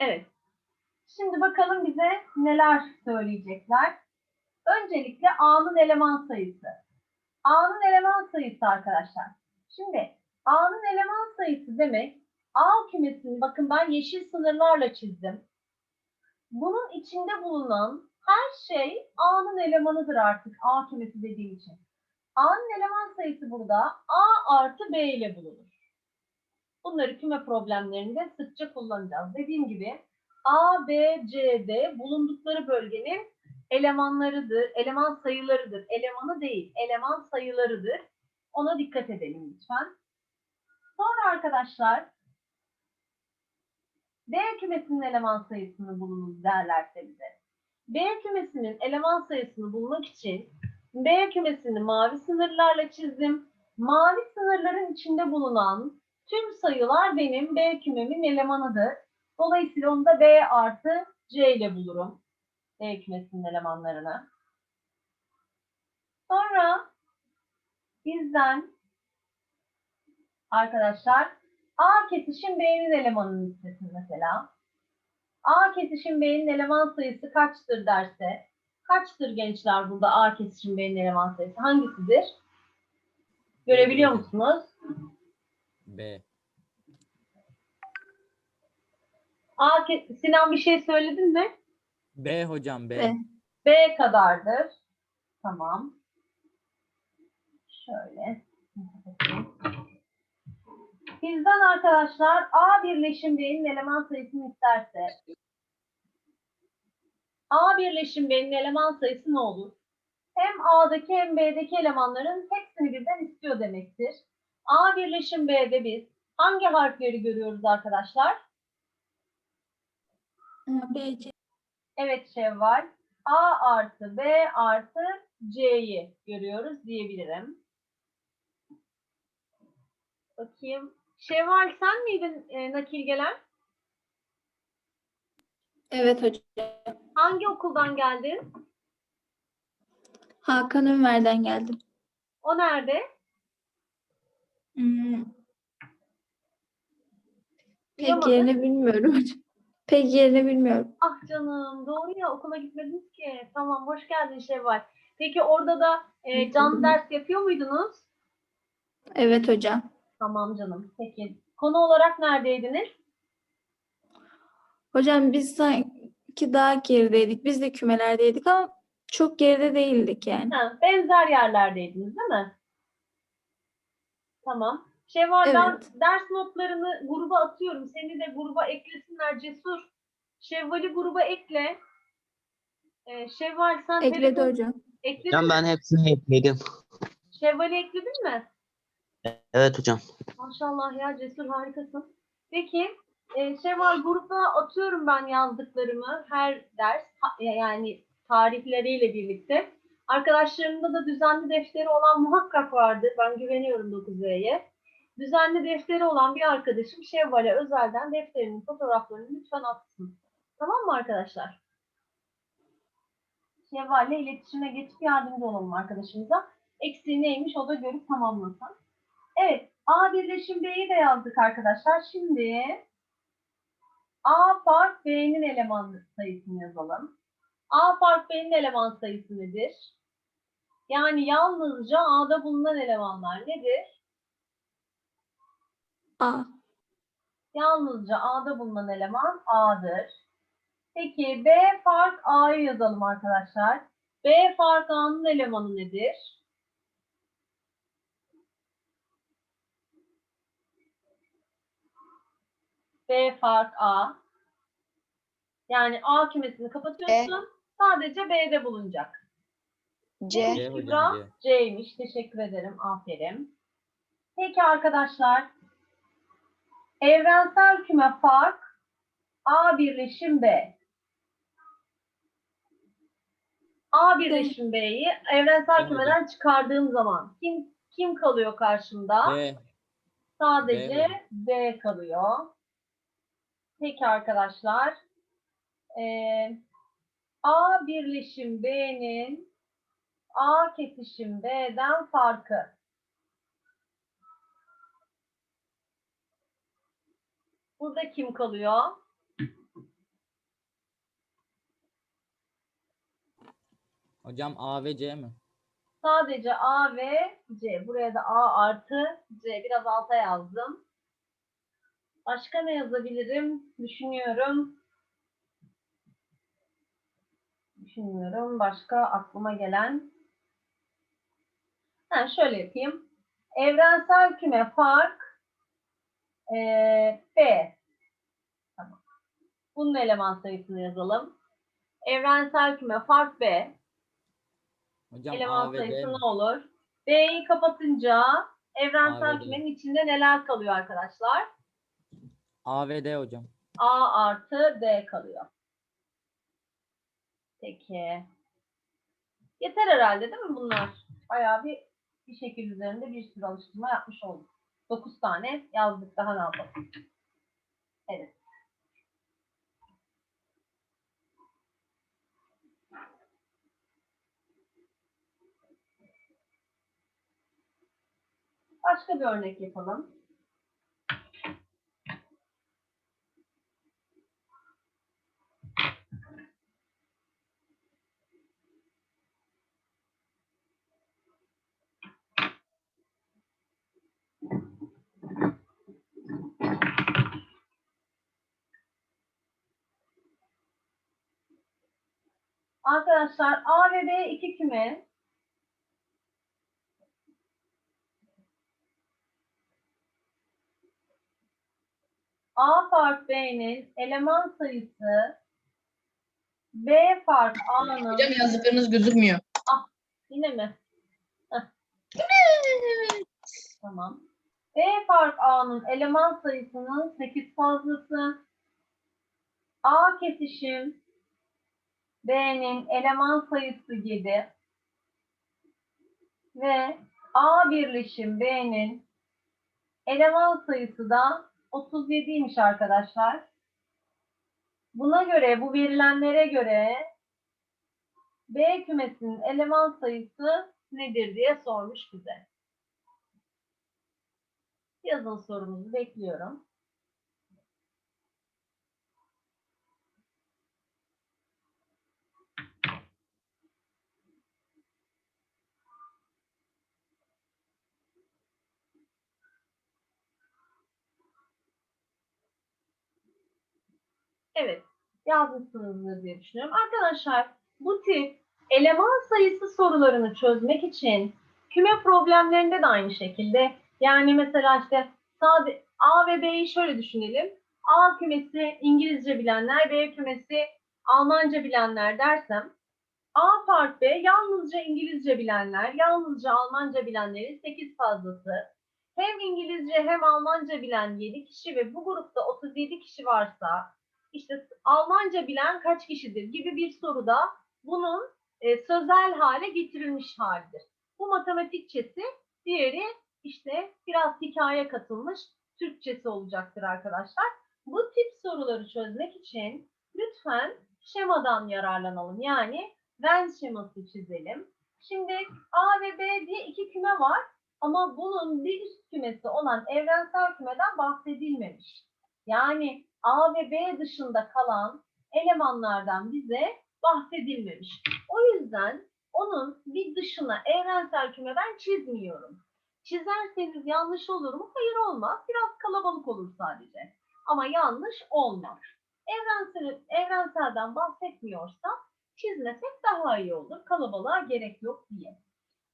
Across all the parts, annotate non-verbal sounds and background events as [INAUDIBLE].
Evet. Şimdi bakalım bize neler söyleyecekler. Öncelikle A'nın eleman sayısı. A'nın eleman sayısı arkadaşlar. Şimdi A'nın eleman sayısı demek A kümesini bakın ben yeşil sınırlarla çizdim. Bunun içinde bulunan her şey A'nın elemanıdır artık A kümesi dediğim için. A'nın eleman sayısı burada A artı B ile bulunur. Bunları küme problemlerinde sıkça kullanacağız. Dediğim gibi A, B, C, D bulundukları bölgenin elemanlarıdır, eleman sayılarıdır. Elemanı değil, eleman sayılarıdır. Ona dikkat edelim lütfen. Sonra arkadaşlar B kümesinin eleman sayısını bulunuz derlerse bize. B kümesinin eleman sayısını bulmak için B kümesini mavi sınırlarla çizdim. Mavi sınırların içinde bulunan tüm sayılar benim B kümemin elemanıdır. Dolayısıyla onu da B artı C ile bulurum. B kümesinin elemanlarını. Sonra bizden arkadaşlar A kesişim B'nin elemanını istesin mesela. A kesişim B'nin eleman sayısı kaçtır derse kaçtır gençler burada A kesişim B'nin eleman sayısı? Hangisidir? Görebiliyor musunuz? B. A Sinan bir şey söyledin mi? B hocam B. B. B kadardır. Tamam. Şöyle. Bizden arkadaşlar A birleşim B'nin eleman sayısını isterse A birleşim B'nin eleman sayısı ne olur? Hem A'daki hem B'deki elemanların hepsini birden istiyor demektir. A birleşim B'de biz hangi harfleri görüyoruz arkadaşlar? B, C. Evet Şevval. A artı B artı C'yi görüyoruz diyebilirim. Bakayım. Şevval sen miydin e, nakil gelen? Evet hocam. Hangi okuldan geldin? Hakan Ünver'den geldim. O nerede? Hmm, pek Duyamadım. yerini bilmiyorum. [LAUGHS] Pek yerini bilmiyorum. Ah canım doğru ya okula gitmediniz ki. Tamam hoş geldin Şevval. Peki orada da e, canlı ders yapıyor muydunuz? Evet hocam. Tamam canım. Peki konu olarak neredeydiniz? Hocam biz sanki daha gerideydik. Biz de kümelerdeydik ama çok geride değildik yani. Ha, benzer yerlerdeydiniz değil mi? Tamam. Şevval ben Evet. ders notlarını gruba atıyorum. Seni de gruba eklesinler Cesur. Şevval'i gruba ekle. Ee, Şevval sen Ekledi telefon- hocam. ekledin Hocam mi? ben hepsini ekledim. Şevval'i ekledin mi? Evet hocam. Maşallah ya Cesur harikasın. Peki e, Şevval gruba atıyorum ben yazdıklarımı her ders yani tarihleriyle birlikte. Arkadaşlarımda da düzenli defteri olan muhakkak vardır. Ben güveniyorum 9V'ye. Düzenli defteri olan bir arkadaşım Şevval'e özelden defterinin fotoğraflarını lütfen atsın. Tamam mı arkadaşlar? Şevval'le iletişime geçip yardımcı olalım arkadaşımıza. Eksiği neymiş o da görüp tamamlasın. Evet, A birleşim B'yi de yazdık arkadaşlar. Şimdi A fark B'nin eleman sayısını yazalım. A fark B'nin eleman sayısı nedir? Yani yalnızca A'da bulunan elemanlar nedir? A. Yalnızca A'da bulunan eleman A'dır. Peki B fark A'yı yazalım arkadaşlar. B fark A'nın elemanı nedir? B fark A. Yani A kümesini kapatıyorsun. Sadece B'de bulunacak. C. C Kübra? hocam, C. C'ymiş. Teşekkür ederim. Aferin. Peki arkadaşlar. Evrensel küme fark A birleşim B. A birleşim B'yi evrensel kümeden çıkardığım zaman kim kim kalıyor karşımda? B. Sadece B B kalıyor. Peki arkadaşlar. Ee, A birleşim B'nin A kesişim B'den farkı. Burada kim kalıyor? Hocam A ve C mi? Sadece A ve C. Buraya da A artı C. Biraz alta yazdım. Başka ne yazabilirim? Düşünüyorum. Düşünüyorum. Başka aklıma gelen Ha, şöyle yapayım. Evrensel küme fark eee, B. Tamam. Bunun eleman sayısını yazalım. Evrensel küme fark B. Hocam eleman A ve B sayısı mi? ne olur? B'yi kapatınca evrensel kümenin içinde neler kalıyor arkadaşlar? A ve D hocam. A artı D kalıyor. Peki. Yeter herhalde değil mi bunlar? Bayağı bir bir şekil üzerinde bir sürü alıştırma yapmış olduk. 9 tane yazdık daha ne yapalım? Evet. Başka bir örnek yapalım. Arkadaşlar A ve B iki küme. A fark B'nin eleman sayısı B fark A'nın Hocam yazdıklarınız gözükmüyor. yine mi? Tamam. B fark A'nın eleman sayısının 8 fazlası. A kesişim B'nin eleman sayısı 7 ve A birleşim B'nin eleman sayısı da 37'ymiş arkadaşlar. Buna göre, bu verilenlere göre B kümesinin eleman sayısı nedir diye sormuş bize. Yazın sorumuzu bekliyorum. Evet, yazmışsınızdır diye düşünüyorum. Arkadaşlar bu tip eleman sayısı sorularını çözmek için küme problemlerinde de aynı şekilde yani mesela işte sade A ve B'yi şöyle düşünelim. A kümesi İngilizce bilenler, B kümesi Almanca bilenler dersem A fark B yalnızca İngilizce bilenler, yalnızca Almanca bilenlerin 8 fazlası. Hem İngilizce hem Almanca bilen 7 kişi ve bu grupta 37 kişi varsa işte Almanca bilen kaç kişidir gibi bir soruda bunun e, sözel hale getirilmiş halidir. Bu matematikçesi, diğeri işte biraz hikaye katılmış Türkçesi olacaktır arkadaşlar. Bu tip soruları çözmek için lütfen şemadan yararlanalım. Yani Venn şeması çizelim. Şimdi A ve B diye iki küme var ama bunun bir üst kümesi olan evrensel kümeden bahsedilmemiş. Yani A ve B dışında kalan elemanlardan bize bahsedilmemiş. O yüzden onun bir dışına evrensel küme ben çizmiyorum. Çizerseniz yanlış olur mu? Hayır olmaz. Biraz kalabalık olur sadece. Ama yanlış olmaz. Evrensel, evrenselden bahsetmiyorsa çizmesek daha iyi olur. Kalabalığa gerek yok diye.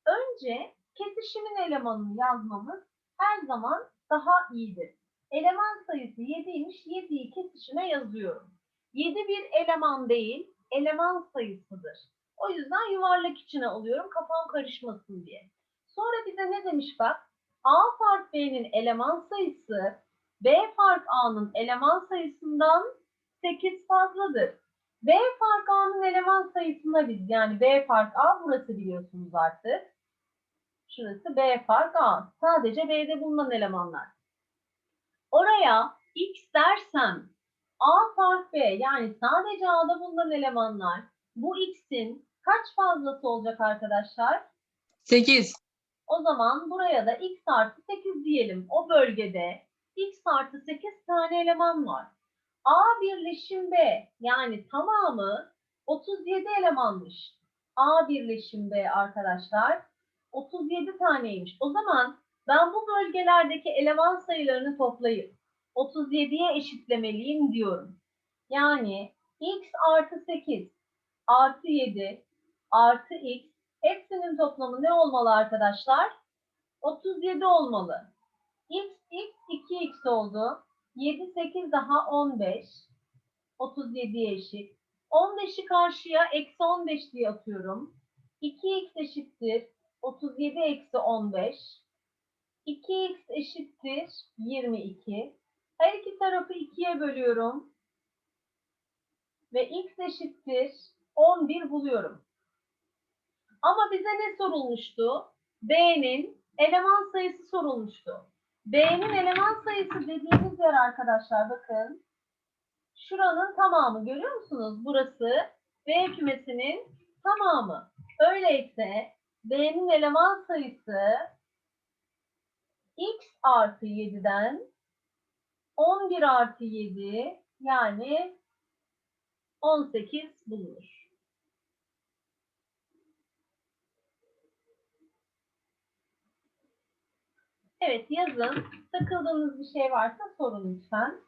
Önce kesişimin elemanını yazmamız her zaman daha iyidir. Eleman sayısı 7'ymiş. 7'yi kesişime yazıyorum. 7 bir eleman değil, eleman sayısıdır. O yüzden yuvarlak içine alıyorum kafam karışmasın diye. Sonra bize ne demiş bak? A fark B'nin eleman sayısı B fark A'nın eleman sayısından 8 fazladır. B fark A'nın eleman sayısına biz yani B fark A burası biliyorsunuz artık. Şurası B fark A. Sadece B'de bulunan elemanlar. Oraya X dersem A fark B yani sadece A'da bulunan elemanlar bu X'in kaç fazlası olacak arkadaşlar? 8. O zaman buraya da x artı 8 diyelim. O bölgede x artı 8 tane eleman var. A birleşim B yani tamamı 37 elemanmış. A birleşim B arkadaşlar 37 taneymiş. O zaman ben bu bölgelerdeki eleman sayılarını toplayıp 37'ye eşitlemeliyim diyorum. Yani x artı 8 artı 7 artı x hepsinin toplamı ne olmalı arkadaşlar? 37 olmalı. x, x, 2x oldu. 7, 8 daha 15. 37'ye eşit. 15'i karşıya eksi 15 diye atıyorum. 2x eşittir 37 eksi 15. 2x eşittir 22. Her iki tarafı 2'ye bölüyorum. Ve x eşittir 11 buluyorum. Ama bize ne sorulmuştu? B'nin eleman sayısı sorulmuştu. B'nin eleman sayısı dediğimiz yer arkadaşlar bakın. Şuranın tamamı görüyor musunuz? Burası B kümesinin tamamı. Öyleyse B'nin eleman sayısı x artı 7'den 11 artı 7 yani 18 bulunur. Evet yazın. Takıldığınız bir şey varsa sorun lütfen.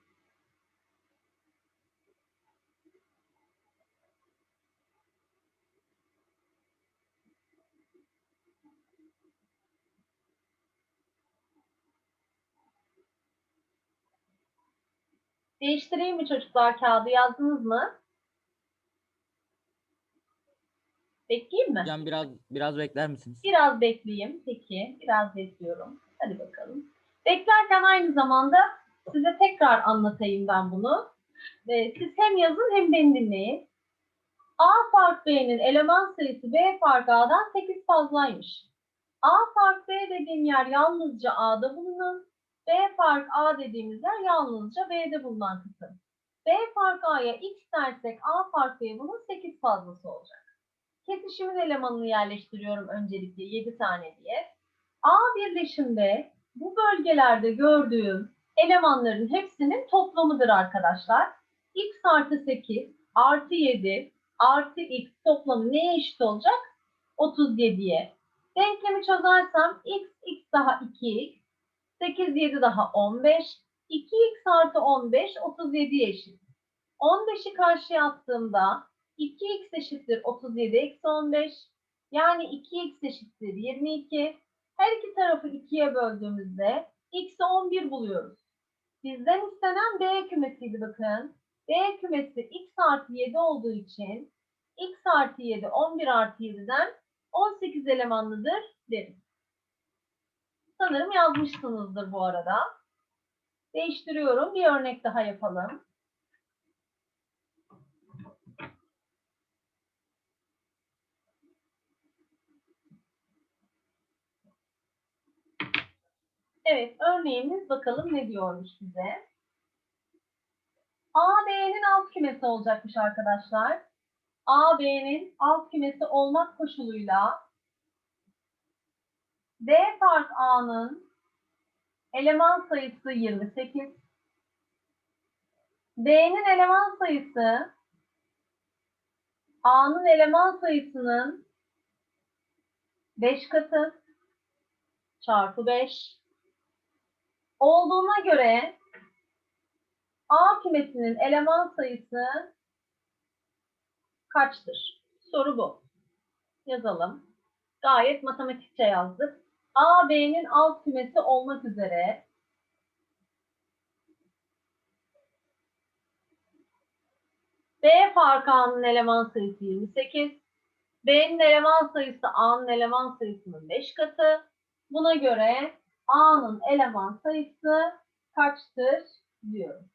Değiştireyim mi çocuklar kağıdı yazdınız mı? Bekleyeyim mi? Hocam biraz biraz bekler misiniz? Biraz bekleyeyim. Peki. Biraz bekliyorum. Hadi bakalım. Beklerken aynı zamanda size tekrar anlatayım ben bunu. Ve siz hem yazın hem beni dinleyin. A fark B'nin eleman sayısı B fark A'dan 8 fazlaymış. A fark B dediğim yer yalnızca A'da bulunan, B fark A dediğimiz yer yalnızca B'de bulunan kısım. B fark A'ya X dersek A fark B'ye bunun 8 fazlası olacak. Kesişimin elemanını yerleştiriyorum öncelikle 7 tane diye. A birleşimde bu bölgelerde gördüğüm elemanların hepsinin toplamıdır arkadaşlar. X artı 8 artı 7 artı X toplamı neye eşit olacak? 37'ye. Denklemi çözersem X, X daha 2X, 8, 7 daha 15, 2X artı 15, 37'ye eşit. 15'i karşıya attığımda 2x eşittir 37 eksi 15. Yani 2x eşittir 22. Her iki tarafı 2'ye böldüğümüzde x'i 11 buluyoruz. Bizden istenen B kümesiydi bakın. B kümesi x artı 7 olduğu için x artı 7 11 artı 7'den 18 elemanlıdır deriz. Sanırım yazmışsınızdır bu arada. Değiştiriyorum. Bir örnek daha yapalım. Evet, örneğimiz bakalım ne diyormuş bize. A, B'nin alt kümesi olacakmış arkadaşlar. A, B'nin alt kümesi olmak koşuluyla B fark A'nın eleman sayısı 28. B'nin eleman sayısı A'nın eleman sayısının 5 katı çarpı 5 olduğuna göre A kümesinin eleman sayısı kaçtır? Soru bu. Yazalım. Gayet matematikçe yazdık. A, B'nin alt kümesi olmak üzere B fark A'nın eleman sayısı 28. B'nin eleman sayısı A'nın eleman sayısının 5 katı. Buna göre A'nın eleman sayısı kaçtır diyorum.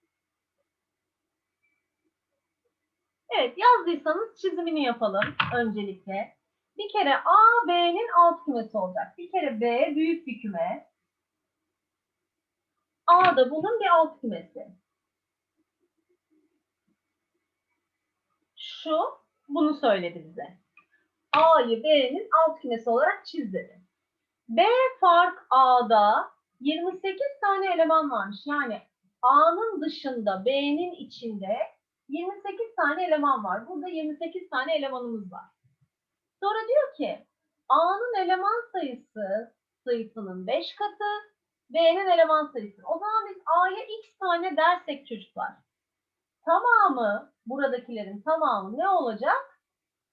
Evet yazdıysanız çizimini yapalım öncelikle. Bir kere A, B'nin alt kümesi olacak. Bir kere B büyük bir küme. A da bunun bir alt kümesi. Şu bunu söyledi bize. A'yı B'nin alt kümesi olarak çiz dedi. B fark A'da 28 tane eleman varmış. Yani A'nın dışında B'nin içinde 28 tane eleman var. Burada 28 tane elemanımız var. Sonra diyor ki A'nın eleman sayısı sayısının 5 katı, B'nin eleman sayısı. O zaman biz A'ya x tane dersek çocuklar. Tamamı, buradakilerin tamamı ne olacak?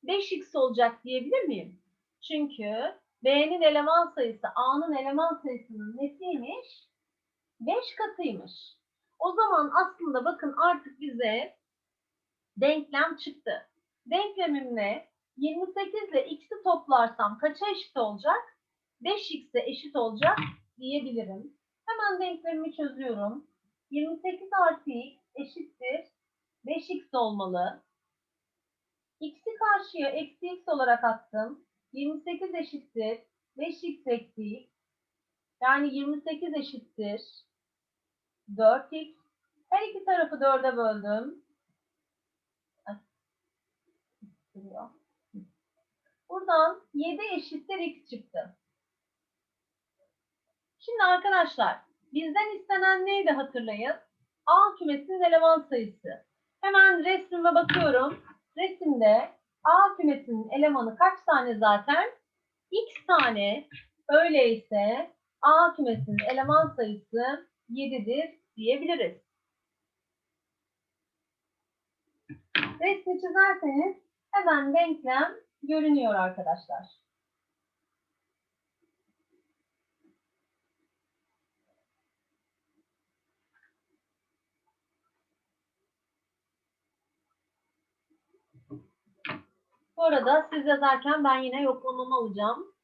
5x olacak diyebilir miyim? Çünkü B'nin eleman sayısı A'nın eleman sayısının nesiymiş? 5 katıymış. O zaman aslında bakın artık bize denklem çıktı. Denklemim ne? 28 ile x'i toplarsam kaça eşit olacak? 5x'e eşit olacak diyebilirim. Hemen denklemimi çözüyorum. 28 artı x eşittir 5x olmalı. x'i karşıya eksi x olarak attım. 28 eşittir 5x eksi x. Yani 28 eşittir 4x. Her iki tarafı 4'e böldüm. Ay, duruyor. Buradan 7 eşittir x çıktı. Şimdi arkadaşlar bizden istenen neydi hatırlayın? A kümesinin eleman sayısı. Hemen resmime bakıyorum. Resimde A kümesinin elemanı kaç tane zaten? X tane. Öyleyse A kümesinin eleman sayısı 7'dir diyebiliriz. Resmi çizerseniz hemen denklem görünüyor arkadaşlar. Bu arada siz yazarken ben yine yoklamamı alacağım.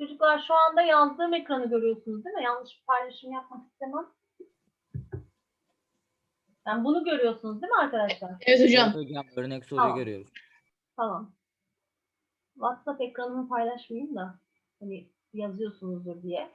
Çocuklar şu anda yazdığım ekranı görüyorsunuz değil mi? Yanlış bir paylaşım yapmak istemem. Yani bunu görüyorsunuz değil mi arkadaşlar? Evet hocam. Hocam örnek soruyu Tamam. görüyoruz. Tamam. WhatsApp ekranımı paylaşmayayım da hani yazıyorsunuzdur diye.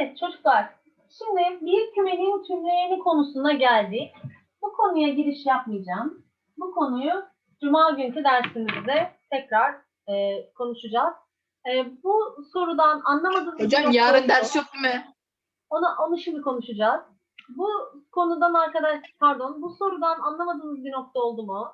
Evet çocuklar, şimdi bir kümenin tümleyeni konusuna geldik. Bu konuya giriş yapmayacağım. Bu konuyu Cuma günkü dersimizde tekrar e, konuşacağız. E, bu sorudan anlamadığınız Hocam yarın ders yok mi? Onu, onu şimdi konuşacağız. Bu konudan arkadaş, pardon, bu sorudan anlamadığınız bir nokta oldu mu?